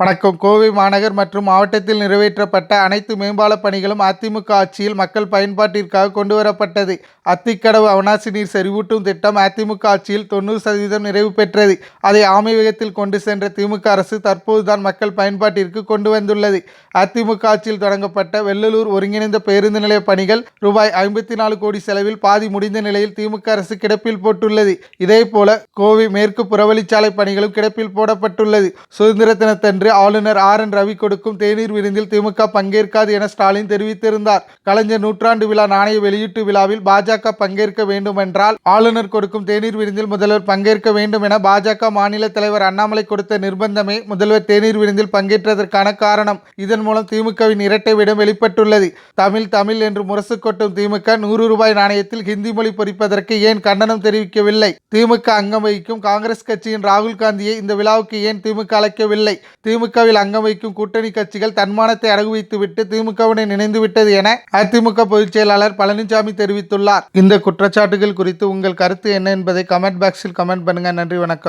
வணக்கம். கோவை மாநகர் மற்றும் மாவட்டத்தில் நிறைவேற்றப்பட்ட அனைத்து மேம்பால பணிகளும் அதிமுக ஆட்சியில் மக்கள் பயன்பாட்டிற்காக கொண்டுவரப்பட்டது அத்திக்கடவு அவனாசி நீர் செறிவூட்டும் திட்டம் அதிமுக ஆட்சியில் தொண்ணூறு சதவீதம் நிறைவு பெற்றது. அதை ஆமை வேகத்தில் கொண்டு சென்ற திமுக அரசு தற்போதுதான் மக்கள் பயன்பாட்டிற்கு கொண்டு வந்துள்ளது. அதிமுக ஆட்சியில் தொடங்கப்பட்ட வெள்ளலூர் ஒருங்கிணைந்த பேருந்து நிலைய பணிகள் ரூபாய் ஐம்பத்தி நாலு கோடி செலவில் பாதி முடிந்த நிலையில் திமுக அரசு கிடப்பில் போட்டுள்ளது. இதேபோல கோவை மேற்கு புறவழிச்சாலை பணிகளும் கிடப்பில் போடப்பட்டுள்ளது. சுதந்திர தினத்தன்று என்று ஆளுநர் ஆர் என் ரவி கொடுக்கும் தேநீர் விருந்தில் திமுக பங்கேற்காது என ஸ்டாலின் தெரிவித்திருந்தார். கலைஞர் நூற்றாண்டு விழா நாணய வெளியீட்டு விழாவில் பாஜக பங்கேற்க வேண்டுமென்றால் ஆளுநர் கொடுக்கும் தேநீர் விருந்தில் முதல்வர் பங்கேற்க வேண்டும் என பாஜக மாநில தலைவர் அண்ணாமலை கொடுத்த நிர்பந்தமே முதல்வர் தேநீர் விருந்தில் பங்கேற்றதற்கான காரணம். இதன் மூலம் திமுகவின் இரட்டை விடம் வெளிப்பட்டுள்ளது. தமிழ் தமிழ் என்று முரசு கொட்டும் திமுக நூறு ரூபாய் நாணயத்தில் ஹிந்தி மொழி பொறிப்பதற்கு ஏன் கண்டனம் தெரிவிக்கவில்லை? திமுக அங்கம் வகிக்கும் காங்கிரஸ் கட்சியின் ராகுல் காந்தியை இந்த விழாவுக்கு ஏன் திமுக அழைக்கவில்லை? திமுக திமுகவில் அங்கம் வைக்கும் கூட்டணி கட்சிகள் தன்மானத்தை அடகு வைத்துவிட்டு திமுகவுடன் இணைந்து என அதிமுக பொதுச் செயலாளர் பழனிசாமி தெரிவித்துள்ளார். இந்த குற்றச்சாட்டுகள் குறித்து உங்கள் கருத்து என்ன என்பதை கமெண்ட் பாக்ஸில் கமெண்ட் பண்ணுங்க. நன்றி வணக்கம்.